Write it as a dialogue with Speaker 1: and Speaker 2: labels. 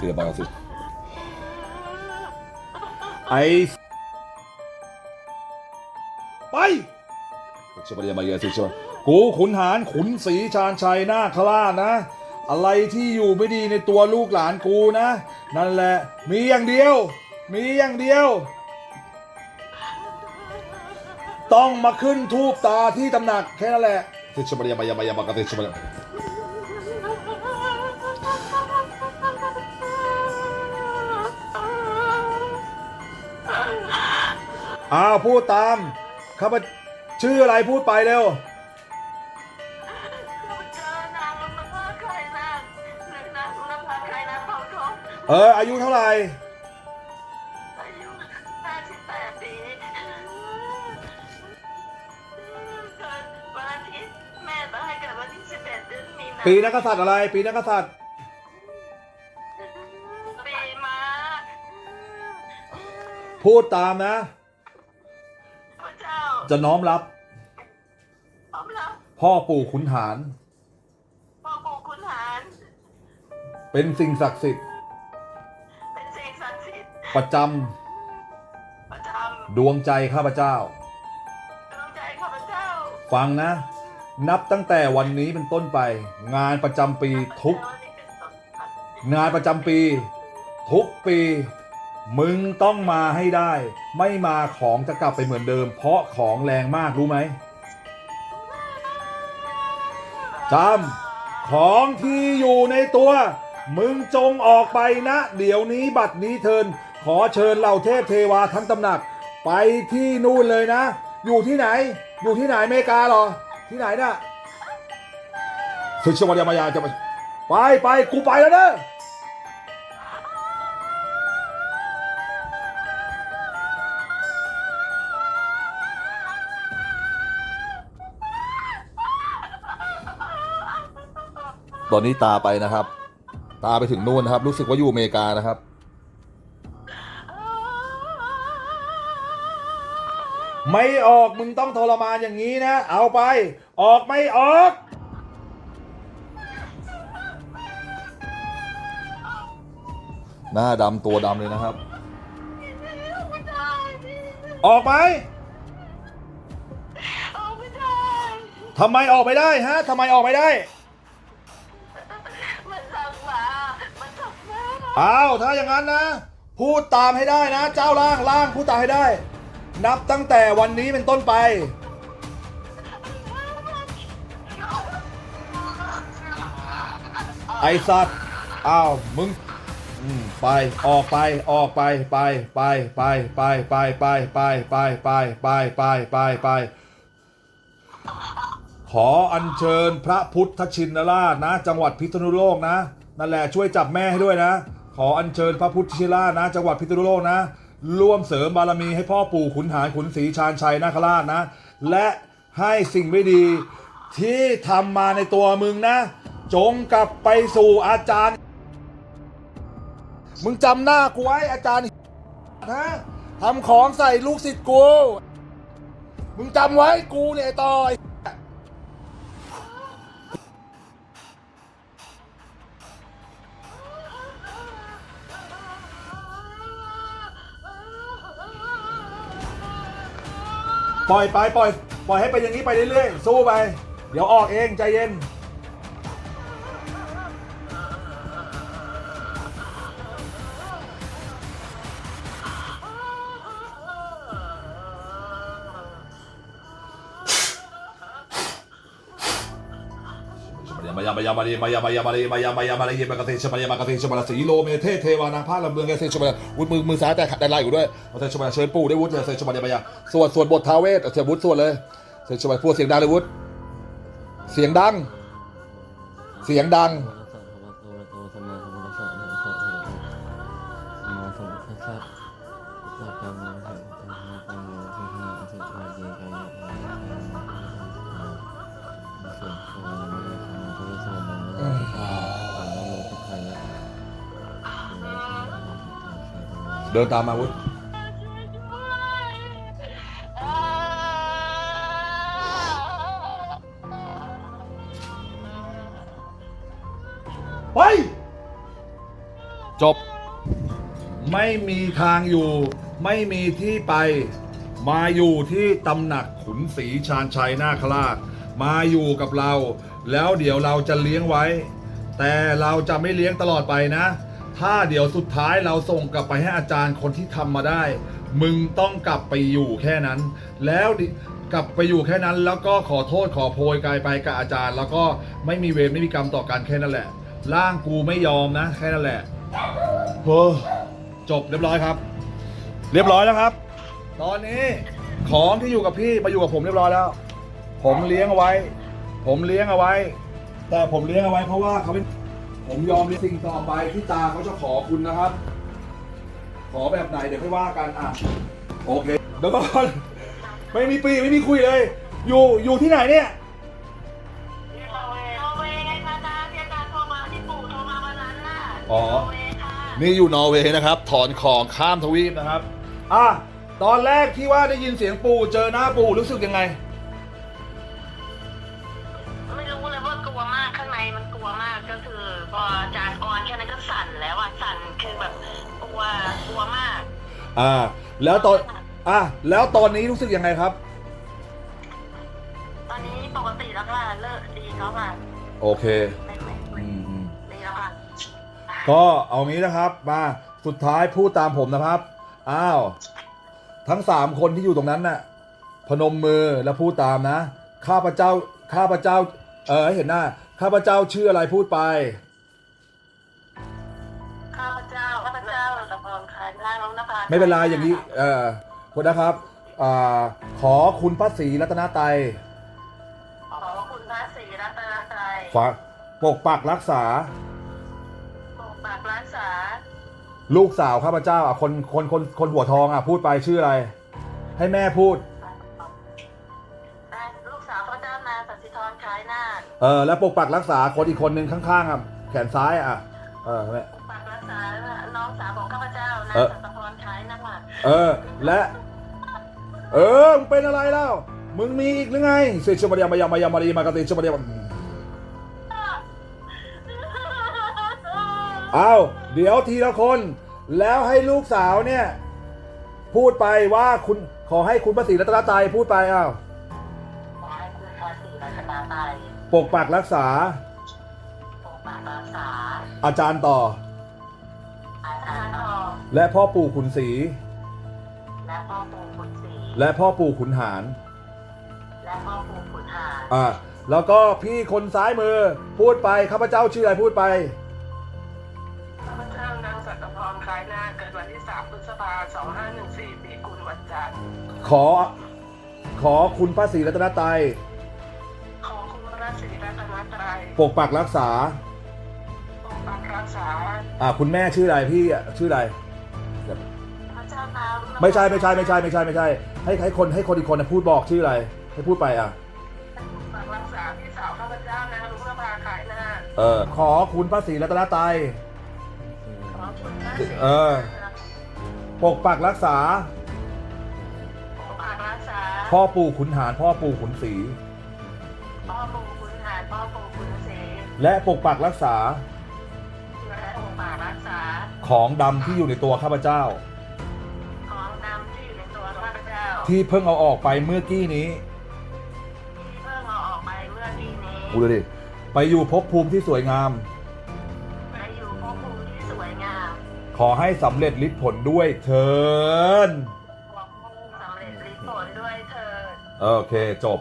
Speaker 1: เสียบางสิไอไปชบเรียมาเยสิชบกูขุนหารขุนศรีชาญชัยนาคราชนะ อะไรที่อยู่ไม่ดีในตัวลูกหลานกูนะ นั่นแหละ มีอย่างเดียว มีอย่างเดียว ต้องมาขึ้นทูบตาที่ตำหนักแค่นั้นแหละติชบเรียมายามายามากติชบเอ้าวพูดตามข้าพชื่ออะไรพูดไปเร็ว
Speaker 2: เออ
Speaker 1: อายุเท่าไหร่
Speaker 2: ปีนัก
Speaker 1: ษัตริย์อะไร ปีนักษัตริย์พูดตามนะ
Speaker 2: จ้า
Speaker 1: จะน้อมรับ
Speaker 2: พร้อมรับ
Speaker 1: พ่อปู่ขุนหาร
Speaker 2: พ่อปู่ขุนหาร
Speaker 1: เป็นสิ่งศักดิ์สิทธิ์
Speaker 2: เป็นสิ่งศักดิ์สิทธิ์
Speaker 1: ประจ
Speaker 2: ประจำ
Speaker 1: ดวงใจข้าพเจ้าำ
Speaker 2: ดวงใจข้าพเจ้า
Speaker 1: ฟังนะ นับตั้งแต่วันนี้เป็นต้นไป งานประจำปีทุก
Speaker 2: แต่วันนี้เป็นต้นไป
Speaker 1: งานประจำปี ทุกปี มึงต้องมาให้ได้ ไม่มาของจะกลับไปเหมือนเดิม เพราะของแรงมากรู้ไหมจำของที่อยู่ในตัว มึงจงออกไปนะ เดี๋ยวนี้บัดนี้เทิน ขอเชิญเหล่าเทพเทวาทั้งตำหนัก ไปที่นู่นเลยนะ อยู่ที่ไหน อยู่ที่ไหนอเมริกาเหรอ ที่ไหนน่ะสุชวรยามายาจะไป ไปไปกูไปแล้วเด้อ ตอนนี้ตาไปนะครับ ตาไปถึงนู่นนะครับ รู้สึกว่าอยู่อเมริกานะครับ ไม่ออกมึงต้องทรมานอย่างนี้นะ เอาไป ออกไม่ออก หน้าดำตัวดำเลยนะครับ
Speaker 2: ไม่ได้
Speaker 1: ออกไหม
Speaker 2: เอาไม่ได้
Speaker 1: ทำไมออกไม่ได้ฮะทำไมออกไม่ได้ อ้าวถ้าอย่างนั้นนะ พูดตามให้ได้นะ เจ้าล่างล่างพูดตามให้ได้ นับตั้งแต่วันนี้เป็นต้นไป ไอสัตว์อ้าวมึงไปออกไปออกไปไปไปไปไปไปไปไปไปไปไปไปไปไปขออัญเชิญพระพุทธชินราชนะ จังหวัดพิษณุโลกนะ นั่นแหละช่วยจับแม่ให้ด้วยนะ ขออัญเชิญพระพุทธชิรานะ จังหวัดพิษณุโลกนะ ร่วมเสริมบารมีให้พ่อปู่ขุนหารขุนศรีชาญชัยนาคราชนะ และให้สิ่งไม่ดีที่ทำมาในตัวมึงนะ จงกลับไปสู่อาจารย์ มึงจำหน้ากูไว้อาจารย์ฮะทำของใส่ลูกศิษย์กู มึงจำไว้กูเนี่ยต่อย ปล่อยไปปล่อย ปล่อยให้ไปนอย่างนี้ไปเรื่อยๆ สู้ไป เดี๋ยวออกเองใจเย็น มายามายามายามายามายามายามายามายามายามากระเทชมายามากระเทชมาลสีโลเมเทเทวานางพาลำเมืองกเทชมาลวุ้มือมือซ้ายแต่ได้ไล่อยู่ด้วยกระเทชมาลเชิญปู่ได้วุฒิเทชมาลามายาสวดสวดบททาเวสเสียวุฒิสวดเลยเทชมาพูดเสียงดังเลยวุฒิเสียงดัง เสียงดัง เดินตามมาวุฒิไป จบ ไม่มีทางอยู่ ไม่มีที่ไป มาอยู่ที่ตำหนักขุนศรีชาญชัยนาคราช มาอยู่กับเรา แล้วเดี๋ยวเราจะเลี้ยงไว้ แต่เราจะไม่เลี้ยงตลอดไปนะ ถ้าเดี๋ยวสุดท้ายเราส่งกลับไปให้อาจารย์คนที่ทำมาได้ มึงต้องกลับไปอยู่แค่นั้น แล้วดิกลับไปอยู่แค่นั้น แล้วก็ขอโทษขอโพยกายไปกับอาจารย์ แล้วก็ไม่มีเวรไม่มีกรรมต่อกันแค่นั้นแหละ ร่างกูไม่ยอมนะ แค่นั้นแหละโอ้จบเรียบร้อยครับ เรียบร้อยแล้วครับ ตอนนี้ของที่อยู่กับพี่มาอยู่กับผมเรียบร้อยแล้ว ผมเลี้ยงเอาไว้ ผมเลี้ยงเอาไว้ แต่ผมเลี้ยงเอาไว้เพราะว่าเขาเป็น ผมยอมเลี้ยงสิ่งต่อไปที่ตาเขาจะขอคุณนะครับ ขอแบบไหนเดี๋ยวค่อยว่ากันอะโอเคเดี๋ยวก่อนไม่มีปีไม่มีคุยเลย อยู่อยู่ที่ไหนเนี่ย
Speaker 2: ที่นอร์เวย์นอร์เวย์ไงคะอาจารย์ที่อาจารย์โทรมาที่ปู่โทรมาวันนั้นน่ะ
Speaker 1: อ๋อ
Speaker 2: นอร์เวย์ค่ะ
Speaker 1: นี่อยู่นอร์เวย์นะครับ ถอนของข้ามทวีปนะครับ อะ ตอนแรกที่ว่าได้ยินเสียงปู่เจอหน้าปู่รู้สึกยังไง
Speaker 2: อ่า แล้ว
Speaker 1: ตอนอะแล้วตอนนี้รู้สึกยังไงครับ
Speaker 2: ตอนนี้ปกติแล้วค่ะเลิกดีแล้วค่ะ
Speaker 1: โอเค
Speaker 2: ไม่ไม่ไม่
Speaker 1: อืมอืม
Speaker 2: ดีแล้วค่ะ
Speaker 1: ก็เอางี้นะครับมาสุดท้ายพูดตามผมนะครับอ้าวทั้งสามคนที่อยู่ตรงนั้นน่ะ พนมมือแล้วพูดตามนะ ข้าพเจ้าข้าพเจ้า เออให้เห็นหน้า ข้าพเจ้าชื่ออะไรพูดไป
Speaker 2: นางน้องนภา
Speaker 1: ไม่เป็นไรอย่างนี้เออคนนะครับอ่าขอคุณพระศรีรัตนตรัย
Speaker 2: ขอคุณพระศรีรัตนตรัย
Speaker 1: ฝากปกปักรักษา
Speaker 2: ปกปักรักษา
Speaker 1: ลูกสาวข้าพเจ้าอะคนคนคนคนหัวทองอะพูดไปชื่ออะไร ให้แม่พูด
Speaker 2: ได้ลูกสาวพระเจ้านางสันติธรคล้ายนาค
Speaker 1: เออแล้วปกปักรักษาคนอีกคนหนึ่งข้างๆอะแขนซ้ายอะเออแม่
Speaker 2: ปกปักรักษาน้องสาวของข้าพเจ้านาง
Speaker 1: เออ
Speaker 2: สันติ
Speaker 1: เออ และ เออมึงเป็นอะไรแล้ว มึงมีอีกหรือไงเซชมาเดียมายามายามารีมากาเตชมาเดียมอ้าวเดี๋ยวทีละคน แล้วให้ลูกสาวเนี่ย พูดไปว่าคุณขอให้คุณพระศรีรัตนตรัยพูดไปอ้าว
Speaker 2: ขอให้คุณพระศรีรัตนตรัย
Speaker 1: ปกปักรักษา
Speaker 2: ปกปักรักษา
Speaker 1: อาจารย์ต่อ
Speaker 2: อาจารย์ทอง
Speaker 1: และพ่อปู่ขุนศรี
Speaker 2: และพ่อปู่ขุนศรี
Speaker 1: และพ่อปู่ขุนหาร
Speaker 2: และพ่อปู่ขุนหาร
Speaker 1: อ่าแล้วก็พี่คนซ้ายมือพูดไปข้าพเจ้าชื่ออะไรพูดไป
Speaker 2: ข้าพเจ้านางสัตพรคล้ายนาคเกิดวันที่3พฤษภาคม2514ปีกุลวันจันทร์
Speaker 1: ขอ ขอคุณพระศรีรัตนตรัย
Speaker 2: ขอคุณพระศรีรัตนตรัย
Speaker 1: ปกปักรักษา
Speaker 2: ปกปักรักษา
Speaker 1: อ่าคุณแม่ชื่ออะไรพี่อะชื่ออะไร ไม่ใช่ไม่ใช่ไม่ใช่ไม่ใช่ไม่ใช่ ให้ให้คนให้คนอีกคนนะพูดบอกชื่ออะไร ให้พูดไปอะ
Speaker 2: ปกปักรักษาพี่สาวข้าพเจ้านางลุงนภาขายนาค
Speaker 1: เออขอคุณพระศรีรัตนตรัย
Speaker 2: ขอคุณพระศรี
Speaker 1: เออปกปักรักษา
Speaker 2: ปกปักรักษา
Speaker 1: พ่อปู่ขุนหารพ่อปู่ขุนศรี
Speaker 2: พ่อปู่ขุนหารพ่อปู่ขุนศรี
Speaker 1: และปกปักรักษา
Speaker 2: และปกปักรักษา
Speaker 1: ของดำ
Speaker 2: ที่อยู่ในตัวข้าพเจ้า
Speaker 1: ที่เพิ่งเอาออกไปเมื่อกี้นี้
Speaker 2: ที่เพิ่งเอาออกไปเมื่อกี้นี้
Speaker 1: กูดูดิไปอยู่ภพภูมิที่สวยงาม
Speaker 2: ไปอยู่ภพภูมิที่สวยงาม
Speaker 1: ขอให้สำเร็จฤทธิ์ผลด้วยเถิน
Speaker 2: ขอผู้สำเร็จฤทธิ์ผลด้วยเถิด
Speaker 1: โอเคจบ